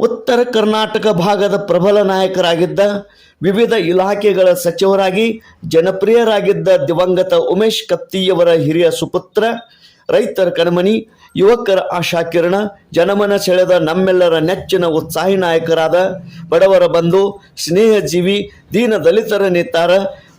ಉತ್ತರ ಕರ್ನಾಟಕ ಭಾಗದ ಪ್ರಬಲ ನಾಯಕರಾಗಿದ್ದ ವಿವಿಧ ಇಲಾಖೆಗಳ ಸಚಿವರಾಗಿ ಜನಪ್ರಿಯರಾಗಿದ್ದ ದಿವಂಗತ ಉಮೇಶ್ ಕತ್ತಿಯವರ ಹಿರಿಯ ಸುಪುತ್ರ, ರೈತರ ಕಣ್ಮಣಿ, ಯುವಕರ ಆಶಾಕಿರಣ, ಜನಮನ ಸೆಳೆದ ನಮ್ಮೆಲ್ಲರ ನೆಚ್ಚಿನ ಉತ್ಸಾಹಿ ನಾಯಕರಾದ ಬಡವರ ಬಂಧು, ಸ್ನೇಹಜೀವಿ, ದೀನ ದಲಿತರ ನೇತಾರ,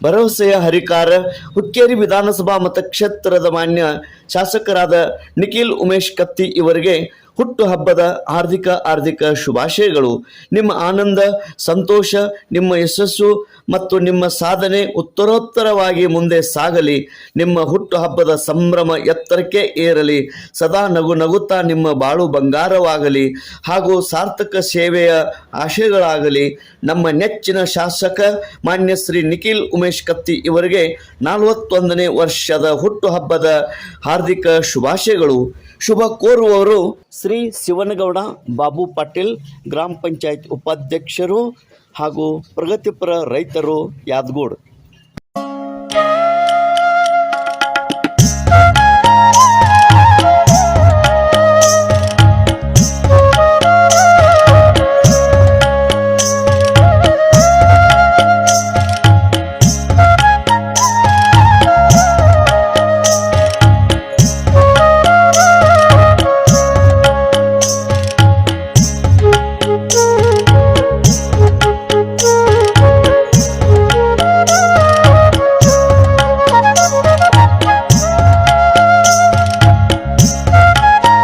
ಭರವಸೆಯ ಹರಿಕಾರ, ಹುಕ್ಕೇರಿ ವಿಧಾನಸಭಾ ಮತಕ್ಷೇತ್ರದ ಮಾನ್ಯ ಶಾಸಕರಾದ ನಿಖಿಲ್ ಉಮೇಶ್ ಕತ್ತಿ ಇವರಿಗೆ ಹುಟ್ಟು ಹಬ್ಬದ ಹಾರ್ದಿಕ ಹಾರ್ದಿಕ ಶುಭಾಶಯಗಳು. ನಿಮ್ಮ ಆನಂದ, ಸಂತೋಷ, ನಿಮ್ಮ ಯಶಸ್ಸು ಮತ್ತು ನಿಮ್ಮ ಸಾಧನೆ ಉತ್ತರೋತ್ತರವಾಗಿ ಮುಂದೆ ಸಾಗಲಿ. ನಿಮ್ಮ ಹುಟ್ಟು ಹಬ್ಬದ ಸಂಭ್ರಮ ಎತ್ತರಕ್ಕೆ ಏರಲಿ. ಸದಾ ನಗು ನಗುತ್ತಾ ನಿಮ್ಮ ಬಾಳು ಬಂಗಾರವಾಗಲಿ. ಹಾಗೂ ಸಾರ್ಥಕ ಸೇವೆಯ ಆಶಯಗಳಾಗಲಿ. ನಮ್ಮ ನೆಚ್ಚಿನ ಶಾಸಕ ಮಾನ್ಯ ಶ್ರೀ ನಿಖಿಲ್ ಉಮೇಶ್ ಕತ್ತಿ ಇವರಿಗೆ ನಲವತ್ತೊಂದನೇ ವರ್ಷದ ಹುಟ್ಟು ಹಬ್ಬದ ಹಾರ್ದಿಕ ಶುಭಾಶಯಗಳು. ಶುಭ ಕೋರುವವರು ಶ್ರೀ ಶಿವನಗೌಡ ಬಾಬು ಪಾಟೀಲ್ ಗ್ರಾಮ ಪಂಚಾಯತ್ ಉಪಾಧ್ಯಕ್ಷರು ಹಾಗೂ ಪ್ರಗತಿಪರ ರೈತರು ಯಾದಗೋಡ್.